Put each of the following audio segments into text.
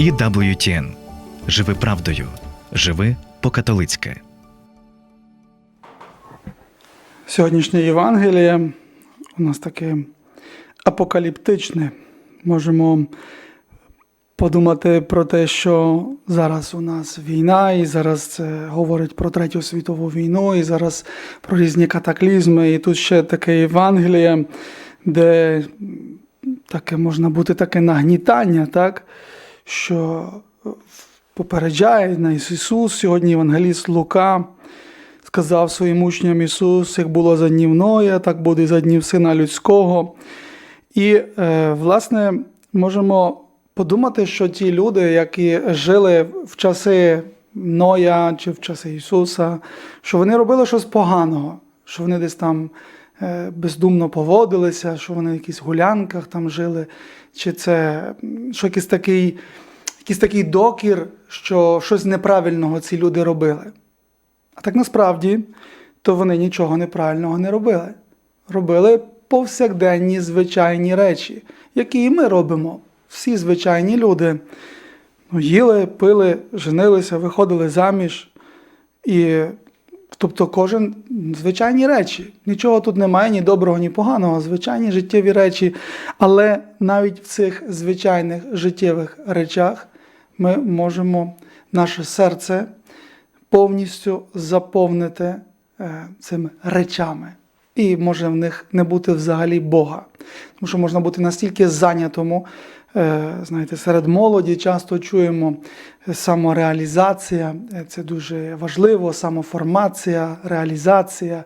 EWTN. Живи правдою. Живи по-католицьки. Сьогоднішнє Євангеліє у нас таке апокаліптичне. Можемо подумати про те, що зараз у нас війна, і зараз це говорить про Третю світову війну, і зараз про різні катаклізми. І тут ще таке Євангеліє, де таке можна бути таке нагнітання, так? Що попереджає нас Ісус, сьогодні Євангеліст Лука сказав своїм учням Ісус, як було за днів Ноя, так буде за днів Сина Людського. І, е, власне, можемо подумати, що ті люди, які жили в часи Ноя чи в часи Ісуса, що вони робили щось поганого, що вони десь там е, бездумно поводилися, що вони в якихось гулянках там жили, чи це що якийсь такий, якийсь такий докір, що щось неправильного ці люди робили. А так насправді, то вони нічого неправильного не робили. Робили повсякденні звичайні речі, які і ми робимо. Всі звичайні люди. Ну, їли, пили, женилися, виходили заміж. І, тобто, кожен звичайні речі. Нічого тут немає, ні доброго, ні поганого, звичайні життєві речі. Але навіть в цих звичайних життєвих речах ми можемо наше серце повністю заповнити е, цими речами. І може в них не бути взагалі Бога. Тому що можна бути настільки зайнятому, е, знаєте, серед молоді часто чуємо е, самореалізація, це дуже важливо, самоформація, реалізація,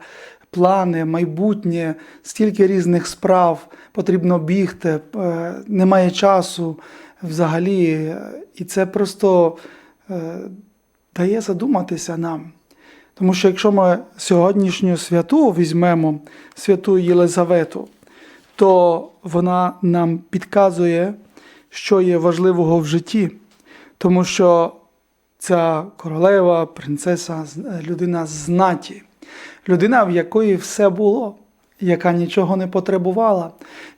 плани, майбутнє, стільки різних справ, потрібно бігти, немає часу взагалі. е, І це просто е, дає задуматися нам. Тому що якщо ми сьогоднішню святу візьмемо, святу Єлизавету, то вона нам підказує, що є важливого в житті. Тому що ця королева, принцеса, людина знаті, людина, в якої все було, яка нічого не потребувала,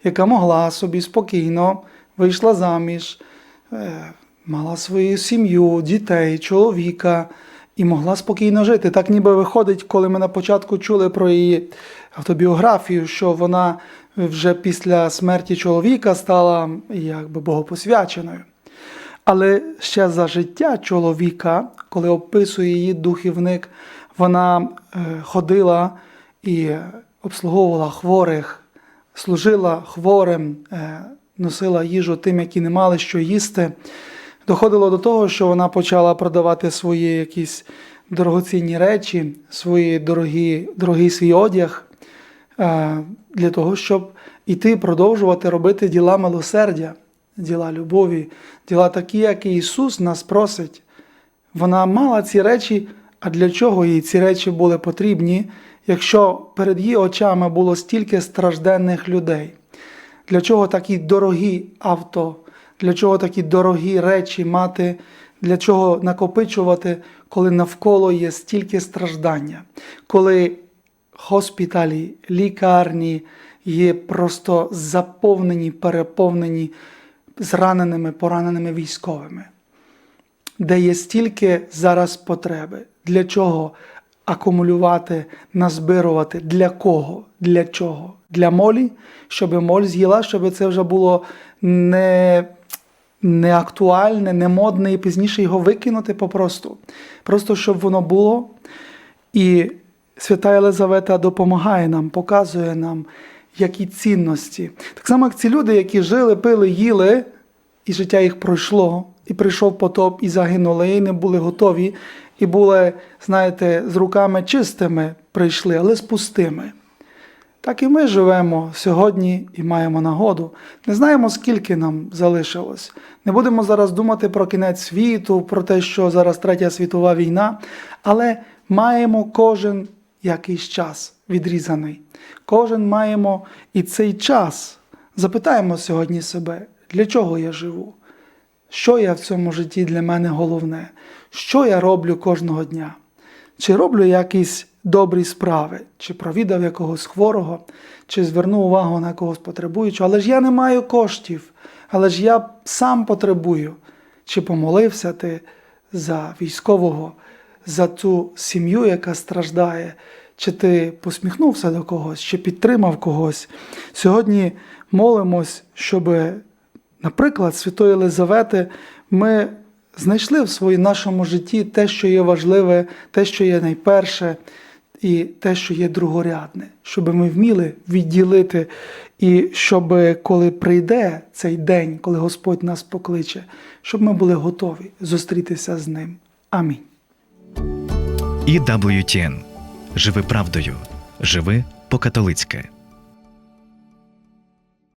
яка могла собі спокійно вийшла заміж, е, мала свою сім'ю, дітей, чоловіка і могла спокійно жити. Так ніби виходить, коли ми на початку чули про її автобіографію, що вона вже після смерті чоловіка стала якби богопосвяченою. Але ще за життя чоловіка, коли описує її духівник, вона е, ходила і обслуговувала хворих, служила хворим, е, носила їжу тим, які не мали що їсти. Доходило до того, що вона почала продавати свої якісь дорогоцінні речі, свої дорогі, дорогий свій одяг е, для того, щоб іти продовжувати робити діла милосердя, діла любові, діла такі, які Ісус нас просить. Вона мала ці речі, а для чого їй ці речі були потрібні, якщо перед її очами було стільки стражденних людей? Для чого такі дорогі авто, для чого такі дорогі речі мати, для чого накопичувати, коли навколо є стільки страждання, коли хоспіталі, лікарні є просто заповнені, переповнені зраненими, пораненими військовими, де є стільки зараз потреби. Для чого акумулювати, назбирувати? Для кого? Для чого? Для молі, щоб моль з'їла, щоб це вже було не, не актуальне, не модне, і пізніше його викинути попросту. Просто щоб воно було. І свята Єлизавета допомагає нам, показує нам, які цінності. Так само, як ці люди, які жили, пили, їли, і життя їх пройшло, і прийшов потоп, і загинули, і не були готові, і були, знаєте, з руками чистими прийшли, але з пустими. Так і ми живемо сьогодні і маємо нагоду. Не знаємо, скільки нам залишилось. Не будемо зараз думати про кінець світу, про те, що зараз третя світова війна, але маємо кожен якийсь час відрізаний. Кожен маємо і цей час. Запитаємо сьогодні себе, для чого я живу? Що я в цьому житті для мене головне? Що я роблю кожного дня? Чи роблю якісь добрі справи, чи провідав якогось хворого, чи звернув увагу на якогось потребуючого, але ж я не маю коштів, але ж я сам потребую. чи помолився ти за військового, за ту сім'ю, яка страждає, чи ти посміхнувся до когось, чи підтримав когось. Сьогодні молимось, щоб, наприклад, Святої Єлизавети ми знайшли в своїй нашому житті те, що є важливе, те, що є найперше, і те, що є другорядне, щоб ми вміли відділити, і щоб коли прийде цей день, коли Господь нас покличе, щоб ми були готові зустрітися з ним. Амінь. І WTN. Живи правдою. Живи по-католицьки.